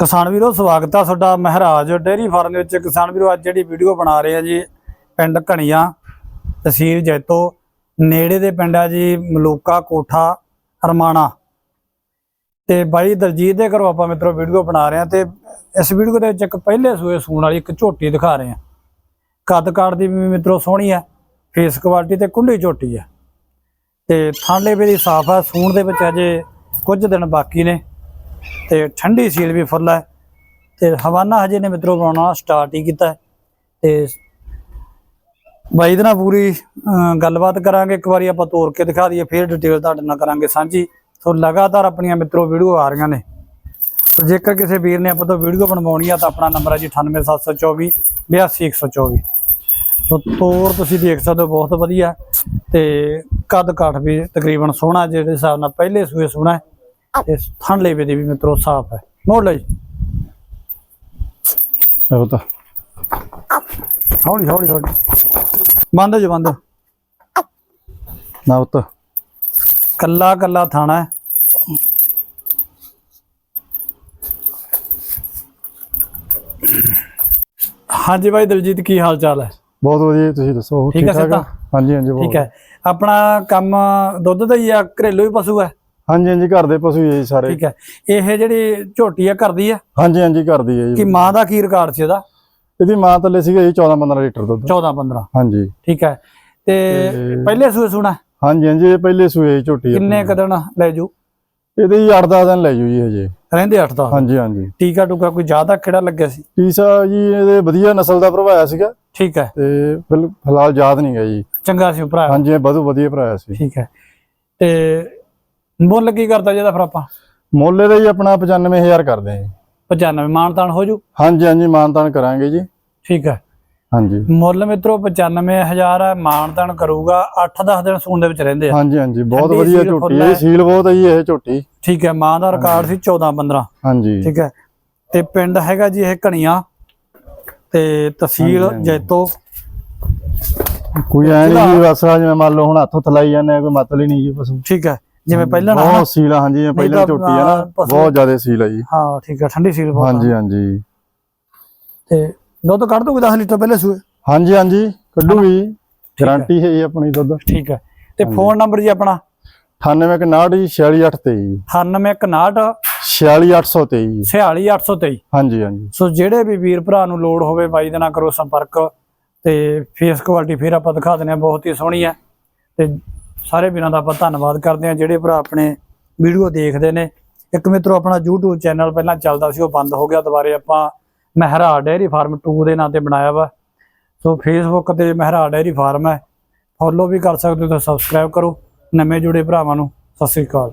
ਕਿਸਾਨ ਵੀਰੋ, ਸਵਾਗਤ ਆ ਤੁਹਾਡਾ ਮਹਾਰਾਜ ਡੇਅਰੀ ਫਾਰਮ ਦੇ ਵਿੱਚ। ਕਿਸਾਨ ਵੀਰੋ, ਅੱਜ ਜਿਹੜੀ ਵੀਡੀਓ ਬਣਾ ਰਹੇ ਆ ਜੀ, ਪਿੰਡ ਘਣੀਆਂ ਤਹਿਸੀਲ ਜੈਤੋ, ਨੇੜੇ ਦੇ ਪਿੰਡ ਆ ਜੀ, ਮਲੂਕਾ, ਕੋਠਾ ਅਰਮਾਣਾ ਤੇ ਬਾਈ ਦਲਜੀਤ ਦੇ ਘਰੋਂ ਆਪਾਂ ਮਿੱਤਰੋ ਵੀਡੀਓ ਬਣਾ ਰਹੇ ਆ ਤੇ ਇਸ ਵੀਡੀਓ ਦੇ ਵਿੱਚ ਇੱਕ ਪਹਿਲੇ ਸੂਏ ਸੂਣ ਵਾਲੀ ਇੱਕ ਝੋਟੀ ਦਿਖਾ ਰਹੇ ਆ। ਕੱਦ ਕਾਠ ਦੀ ਵੀ ਮਿੱਤਰੋ ਸੋਹਣੀ ਆ, ਫੇਸ ਕੁਆਲਿਟੀ ਤੇ ਕੁੰਡੀ ਝੋਟੀ ਆ। ਤੇ ਥਾਂਲੇ ਵੀ ਸਾਫ਼ ਆ, ਸੂਣ ਦੇ ਵਿੱਚ ਅਜੇ ਕੁਝ ਦਿਨ ਬਾਕੀ ਨੇ। ਤੇ ਠੰਡੀ ਸੀਲ ਵੀ ਫੁੱਲ ਹੈ ਤੇ ਹਵਾਨਾ ਹਜੇ ਨੇ ਮਿੱਤਰੋ ਬਣਾਉਣਾ ਸਟਾਰਟ ਹੀ ਕੀਤਾ। ਹੈ। ਤੇ ਬਾਈ ਦੇ ਨਾਲ ਪੂਰੀ ਗੱਲਬਾਤ ਕਰਾਂਗੇ। ਇੱਕ ਵਾਰੀ ਆਪਾਂ ਤੋੜ ਕੇ ਦਿਖਾ ਦਈਏ, ਫਿਰ ਡਿਟੇਲ ਤੁਹਾਡੇ ਨਾਲ ਕਰਾਂਗੇ ਸਾਂਝੀ। ਸੋ ਲਗਾਤਾਰ ਆਪਣੀਆਂ ਮਿੱਤਰੋ ਵੀਡੀਓ ਆ ਰਹੀਆਂ ਨੇ। ਸੋ ਜੇਕਰ ਕਿਸੇ ਵੀਰ ਨੇ ਆਪਾਂ ਤੋਂ ਵੀਡੀਓ ਬਣਵਾਉਣੀ ਆ, ਤਾਂ ਆਪਣਾ ਨੰਬਰ ਹੈ ਜੀ 98724 82124 ਸੋ ਤੋਰ ਤੁਸੀਂ ਦੇਖ ਸਕਦੇ ਹੋ, ਬਹੁਤ ਵਧੀਆ। ਤੇ ਕੱਦ ਕਾਠ ਵੀ ਤਕਰੀਬਨ ਸੋਹਣਾ, ਜਿਹੜੇ ਹਿਸਾਬ ਨਾਲ ਪਹਿਲੇ ਸੂਏ ਸੋਹਣਾ ਥਣ ਲੇਵੇ ਦੀ ਵੀ ਮਿੱਤਰੋ ਸਾਫ਼ ਹੈ। ਮੋੜ ਲਈ ਇਹ ਤਾਂ ਹੌਲੀ ਹੌਲੀ ਹੌਲੀ। ਬੰਦ ਜੋ ਬੰਦ। ਨਾ ਉਤ ਕੱਲਾ ਕੱਲਾ ਥਾਣਾ ਹੈ। ਹਾਂਜੀ ਭਾਈ ਦਲਜੀਤ ਕੀ ਹਾਲ ਚਾਲ ਹੈ? ਬਹੁਤ ਵਧੀਆ ਤੁਸੀਂ ਦੱਸੋ ਠੀਕ ਹੈ? ਹਾਂਜੀ ਹਾਂਜੀ ਬਹੁਤ ਠੀਕ ਹੈ। ਆਪਣਾ ਕੰਮ ਦੁੱਧ ਦਾ ਹੀ ਆ ਘਰੇਲੂ ਹੀ ਪਸ਼ੂ ਹੈ? ਹਾਂਜੀ ਹਾਂਜੀ ਘਰ ਦੇ ਪਸ਼ੂ ਹੀ ਹੈ ਜੀ ਸਾਰੇ। ਠੀਕ ਹੈ। ਇਹ ਜਿਹੜੀ ਝੋਟੀ ਆ ਘਰ ਦੀ ਆ? ਹਾਂਜੀ ਹਾਂਜੀ ਘਰ ਦੀ ਹੈ ਕਿ ਜੀ ਮਾਂ ਦਾ ਕੀ ਰਿਕਾਰਡ ਸੀ ਇਹਦਾ ਇਹਦੀ ਮਾਂ ਥੱਲੇ ਸੀਗਾ ਜੀ 14 15 ਲੀਟਰ ਦੁੱਧ। 14 15 ਹਾਂਜੀ। ਠੀਕ ਹੈ। ਤੇ ਪਹਿਲੇ ਸੂਏ ਸੁਣਾ? ਹਾਂਜੀ ਹਾਂਜੀ ਇਹ ਪਹਿਲੇ ਸੂਏ ਜੀ ਝੋਟੀ ਕਿੰਨੇ। ਕਦਣ ਲੈ ਜੂ? ਇਹਦੇ ਜੀ 8-10 ਦਿਨ ਲੈ ਜੂ ਜੀ ਹਜੇ। ਰਹਿੰਦੇ 8 ਦਾ ਹਾਂਜੀ ਹਾਂਜੀ। ਟੀਕਾ ਟੂਕਾ ਕੋਈ ਜ਼ਿਆਦਾ ਕਿਹੜਾ ਲੱਗਿਆ ਸੀ? ਪੀਸਾ ਜੀ ਇਹਦੇ ਵਧੀਆ ਨਸਲ ਦਾ ਭਰਵਾਇਆ ਸੀਗਾ। ਠੀਕ ਹੈ। ਤੇ ਫਿਲ- ਫਿਲਹਾਲ ਯਾਦ ਨਹੀਂ ਗਿਆ ਜੀ। ਚੰਗਾ ਸੀ ਭਰਾ। ਹਾਂਜੀ ਬਹੁਤ ਵਧੀਆ ਭਰਾਇਆ ਸੀ। ਠੀਕ ਹੈ। ਤੇ ਮੁੱਲ ਕੀ ਕਰਦਾ ਜਿਹਦਾ ਫਿਰ ਆਪਾਂ? ਮੁੱਲ ਇਹਦਾ ਜੀ ਆਪਣਾ 95000 ਕਰਦੇ ਆ ਜੀ। 95 ਮਾਨਤਾਨ ਹੋ ਜੂ? ਹਾਂਜੀ ਹਾਂਜੀ ਮਾਨਤਾਨ ਕਰਾਂਗੇ ਜੀ। ਠੀਕ ਹੈ। ਹਾਂਜੀ। ਮੁੱਲ ਮਿੱਤਰੋ 95000 ਹੈ ਮਾਨਤਾਨ ਕਰੂਗਾ 8-10 ਦਿਨ ਸੂਣ ਦੇ ਵਿੱਚ ਰਹਿੰਦੇ ਆ। ਹਾਂਜੀ ਹਾਂਜੀ ਬਹੁਤ ਵਧੀਆ ਝੋਟੀ ਹੈ। ਸੀਲ ਬਹੁਤ ਹੈ ਜੀ ਇਹ ਝੋਟੀ। ਠੀਕ ਹੈ ਮਾਂ ਦਾ ਰਿਕਾਰਡ ਸੀ 14-15 ਹਾਂਜੀ। ਠੀਕ ਹੈ। ਤੇ ਪਿੰਡ ਹੈਗਾ ਜੀ ਇਹ ਘਣੀਆਂ। ਤੇ ਤਹਿਸੀਲ। ਜੈਤੋ। ਕੋਈ ਐ ਨਹੀਂ ਜੀ ਬਸ ਜਿਵੇਂ ਮੰਨ ਲਓ ਹੁਣ ਹੱਥ ਥਲਾਈ ਜਾਂਦੇ ਆ ਕੋਈ ਮਤਲਬ ਹੀ ਨਹੀਂ ਜੀ ਪਸ਼ੂ। ਠੀਕ ਹੈ। ਜਿਵੇਂ ਪਹਿਲਾਂ ਨਾ ਬਹੁਤ ਸੀਲ ਆ, ਹਾਂਜੀ ਜਿਵੇਂ ਪਹਿਲਾਂ ਝੋਟੀ ਆ ਨਾ ਬਹੁਤ ਜ਼ਿਆਦਾ ਸੀਲ ਆ ਜੀ। ਹਾਂ ਠੀਕ ਹੈ ਠੰਡੀ ਸੀਲ ਬਹੁਤ ਆ। ਹਾਂਜੀ ਹਾਂਜੀ। ਤੇ ਦੁੱਧ ਕੱਢ ਦੋਗੇ 10 ਲੀਟਰ ਪਹਿਲੇ ਸੂਏ? ਹਾਂਜੀ ਹਾਂਜੀ ਕੱਢੂਗੀ। ਗਾਰੰਟੀ ਹੈ ਜੀ ਆਪਣੀ ਦੁੱਧ। ਠੀਕ ਹੈ ਤੇ ਫੋਨ ਨੰਬਰ ਜੀ ਆਪਣਾ? 9861 ਜੀ 46823 ਜੀ 9861 46823 ਜੀ 46823 ਹਾਂਜੀ ਹਾਂਜੀ। ਸੋ ਜਿਹੜੇ ਵੀ ਵੀਰ ਭਰਾ ਨੂੰ ਲੋੜ ਹੋਵੇ ਬਾਈ ਦੇ ਨਾਲ ਕਰੋ ਸੰਪਰਕ ਤੇ ਫੇਸ ਕੁਆਲਿਟੀ ਫਿਰ ਆਪਾਂ ਦਿਖਾ ਦਿੰਦੇ ਹਾਂ ਬਹੁਤ ਹੀ ਸੋਹਣੀ ਹੈ। ਤੇ ਸਾਰੇ ਵੀਰਾਂ ਦਾ ਆਪਾਂ ਧੰਨਵਾਦ ਕਰਦੇ ਹਾਂ। ਜਿਹੜੇ ਭਰਾ ਆਪਣੇ ਵੀਡੀਓ ਦੇਖਦੇ ਨੇ। ਇੱਕ ਮਿੱਤਰੋ, ਆਪਣਾ YouTube ਚੈਨਲ ਪਹਿਲਾਂ ਚੱਲਦਾ ਸੀ, ਉਹ ਬੰਦ ਹੋ ਗਿਆ। ਦੁਬਾਰੇ ਆਪਾਂ ਮਹਿਰਾ ਡੇਅਰੀ ਫਾਰਮ 2 ਦੇ ਨਾਂ ਤੇ ਬਣਾਇਆ ਵਾ। ਸੋ ਫੇਸਬੁੱਕ ਤੇ ਮਹਿਰਾ ਡੇਅਰੀ ਫਾਰਮ ਹੈ। ਫੋਲੋ ਵੀ ਕਰ ਸਕਦੇ ਹੋ ਤੇ ਸਬਸਕ੍ਰਾਈਬ ਕਰੋ। ਨਵੇਂ ਜੁੜੇ ਭਰਾਵਾਂ ਨੂੰ, ਸਤਿ ਸ੍ਰੀ ਅਕਾਲ।